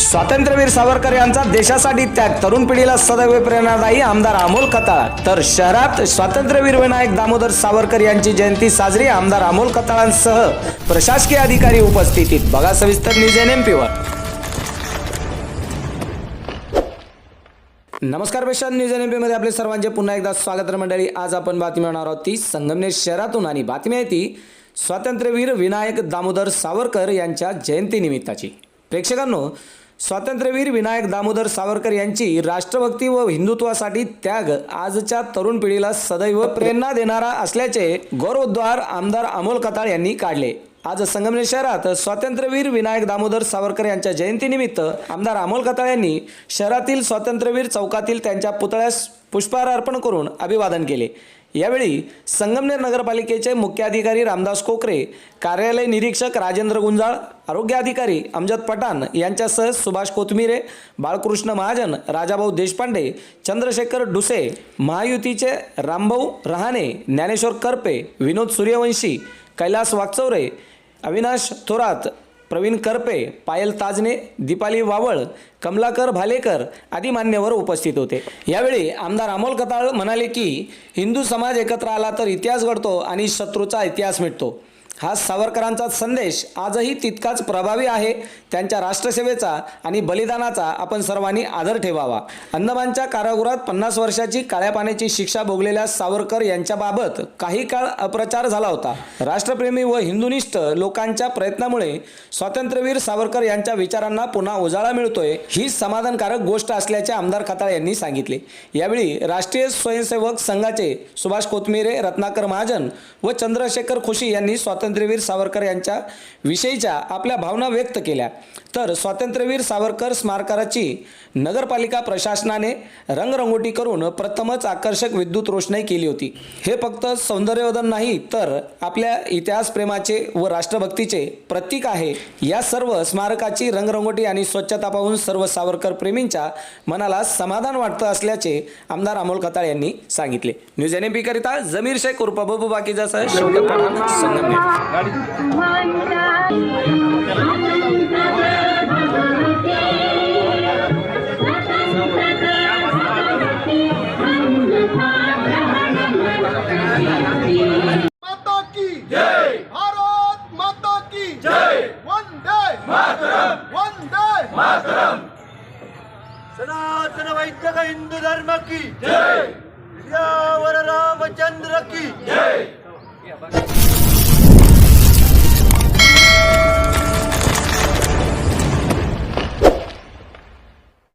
स्वातंत्र्यवीर सावरकर यांचा देशासाठी त्याग. तरुण पिढीला सदैव प्रेरणादायी आमदार अमोल खताळ. तर शहरात स्वातंत्र्यवीर विनायक दामोदर सावरकर यांची जयंती साजरी आमदार अमोल खताळांसह प्रशासकीय अधिकारी उपस्थितीत. बघा सविस्तर न्यूज एन एम पीवर नमस्कार प्रशांत न्यूज एनमध्ये आपले सर्वांचे पुन्हा एकदा स्वागत मंडळी. आज आपण बातमी होणार आहोत ती संगमनेर शहरातून आणि बातमी आहे ती स्वातंत्र्यवीर विनायक दामोदर सावरकर यांच्या जयंतीनिमित्ताची प्रेक्षकांनो स्वातंत्र्यवीर विनायक दामोदर सावरकर यांची राष्ट्रभक्ती व हिंदुत्वासाठी त्याग आजच्या तरुण पिढीला सदैव प्रेरणा देणारा असल्याचे गौरवोद्वार आमदार अमोल कताळ यांनी काढले. आज संगमनेर शहरात स्वातंत्र्यवीर विनायक दामोदर सावरकर यांच्या जयंतीनिमित्त आमदार अमोल कताळ यांनी शहरातील स्वातंत्र्यवीर चौकातील त्यांच्या पुतळ्यास पुष्पहार अर्पण करून अभिवादन केले. यावेळी संगमनेर नगरपालिकेचे मुख्याधिकारी रामदास कोकरे कार्यालय निरीक्षक राजेंद्र गुंजाळ आरोग्य अधिकारी अमजद पठाण यांच्यासह सुभाष कोथमिरे बाळकृष्ण महाजन राजाभाऊ देशपांडे चंद्रशेखर डुसे महायुतीचे रामभाऊ रहाणे ज्ञानेश्वर करपे विनोद सूर्यवंशी कैलास वागचौरे अविनाश थोरात प्रवीण करपे पायल ताजने दीपाली वावळ कमलाकर भालेकर आदी मान्यवर उपस्थित होते. यावेळी आमदार अमोल कताळ म्हणाले की हिंदू समाज एकत्र आला तर इतिहास घडतो आणि शत्रूचा इतिहास मिटतो. हा सावरकरांचा संदेश आजही तितकाच प्रभावी आहे. त्यांच्या राष्ट्रसेवेचा आणि बलिदानाचा आपण सर्वांनी आदर ठेवावा. अंदमानच्या कारागृहात पन्नास वर्षाची काळ्या पाण्याची शिक्षा भोगलेल्या सावरकर यांच्याबाबत काही काळ अप्रचार झाला होता. राष्ट्रप्रेमी व हिंदुनिष्ठ लोकांच्या प्रयत्नामुळे स्वातंत्र्यवीर सावरकर यांच्या विचारांना पुन्हा उजाळा मिळतोय ही समाधानकारक गोष्ट असल्याचे आमदार खताळ यांनी सांगितले. यावेळी राष्ट्रीय स्वयंसेवक संघाचे सुभाष कोथमिरे रत्नाकर महाजन व चंद्रशेखर खुशी यांनी स्वातंत्र्यवीर सावरकर यांच्या विषयीच्या आपल्या भावना व्यक्त केल्या. तर स्वातंत्र्यवीर सावरकर स्मारकाची नगरपालिका प्रशासनाने रंगरंगोटी करून प्रथमच आकर्षक विद्युत रोषणाई केली होती. हे फक्त सौंदर्यवर्धन नाही तर आपल्या इतिहास प्रेमाचे व राष्ट्रभक्तीचे प्रतीक आहे. या सर्व स्मारकाची रंगरंगोटी आणि स्वच्छता पाहून सर्व सावरकर प्रेमींच्या मनाला समाधान वाटतं असल्याचे आमदार अमोल खताळ यांनी सांगितले. न्यूज एन एम करिता जमीर शेख उर्फ बबू बाकीचा शौकत पठाण संगमनेर. माता की जय। भारत माता की जय। वंदे मातरम। वंदे मातरम। सनातन वैद्यक हिंदू धर्म की जय। रामचंद्र की जय।